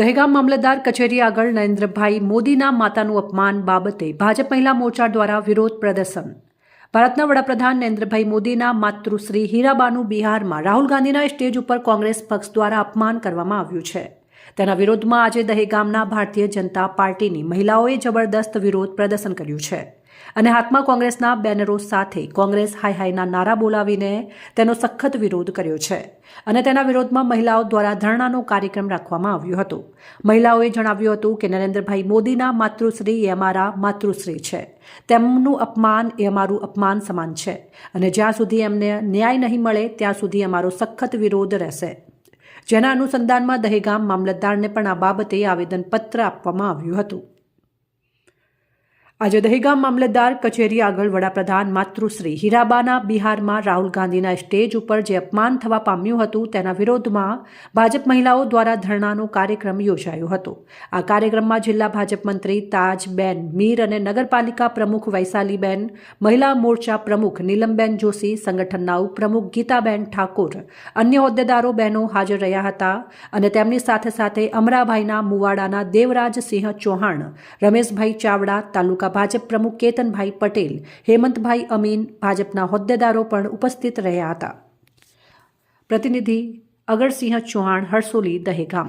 દહેગામ મામલતદાર કચેરી આગળ નરેન્દ્રભાઈ મોદીના માતાનું અપમાન બાબતે ભાજપ મહિલા મોરચા દ્વારા વિરોધ પ્રદર્શન. ભારતના વડાપ્રધાન નરેન્દ્રભાઈ મોદીના માતૃશ્રી હીરાબાનું બિહારમાં રાહુલ ગાંધીના સ્ટેજ ઉપર કોંગ્રેસ પક્ષ દ્વારા અપમાન કરવામાં આવ્યું છે. તેના વિરોધમાં આજે દહેગામના ભારતીય જનતા પાર્ટીની મહિલાઓએ જબરદસ્ત વિરોધ પ્રદર્શન કર્યું છે. અને હાથમાં કોંગ્રેસના બેનરો સાથે કોંગ્રેસ હાય હાયના નારા બોલાવીને તેનો સખત વિરોધ કર્યો છે. અને તેના વિરોધમાં મહિલાઓ દ્વારા ધરણાનો કાર્યક્રમ રાખવામાં આવ્યો હતો. મહિલાઓએ જણાવ્યું હતું કે નરેન્દ્રભાઈ મોદીના માતૃશ્રી એ અમારા માતૃશ્રી છે. તેમનું અપમાન એ અમારું અપમાન સમાન છે. અને જ્યાં સુધી એમને ન્યાય નહીં મળે, ત્યાં સુધી અમારો સખત વિરોધ રહેશે. જેના અનુસંધાનમાં દહેગામ મામલતદારને પણ આ બાબતે આવેદનપત્ર આપવામાં આવ્યું હતું. આજે દહેગામ મામલતદાર કચેરી આગળ વડાપ્રધાન માતૃશ્રી હીરાબાના બિહારમાં રાહુલ ગાંધીના સ્ટેજ ઉપર જે અપમાન થવા પામ્યું હતું, તેના વિરોધમાં ભાજપ મહિલાઓ દ્વારા ધરણાનો કાર્યક્રમ યોજાયો હતો. આ કાર્યક્રમમાં જિલ્લા ભાજપ મંત્રી તાજબેન મીર અને નગરપાલિકા પ્રમુખ વૈશાલીબેન, મહિલા મોરચા પ્રમુખ નીલમબેન જોશી, સંગઠનના ઉપપ્રમુખ ગીતાબેન ઠાકોર, અન્ય હોદ્દેદારો બહેનો હાજર રહ્યા હતા અને તેમની સાથે સાથે અમરાભાઈના મુવાડાના દેવરાજસિંહ ચૌહાણ, રમેશભાઈ ચાવડા, તાલુકા ભાજપ પ્રમુખ કેતનભાઈ પટેલ, હેમંતભાઈ અમીન ભાજપના હોદ્દેદારો પણ ઉપસ્થિત રહ્યા હતા. પ્રતિનિધિ અગરસિંહ ચૌહાણ, હરસોલી, દહેગામ.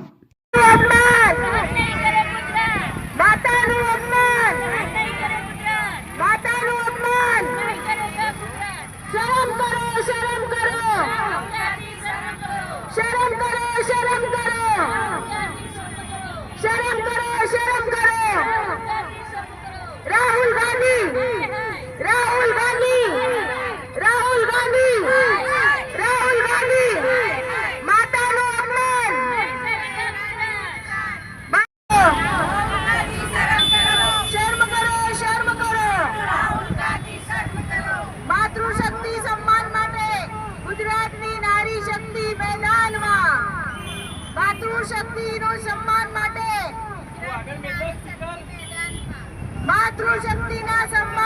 ગુજરાતની નારી શક્તિ મેદાનમાં. માતૃશક્તિનું સન્માન માટે. માતૃશક્તિના સન્માન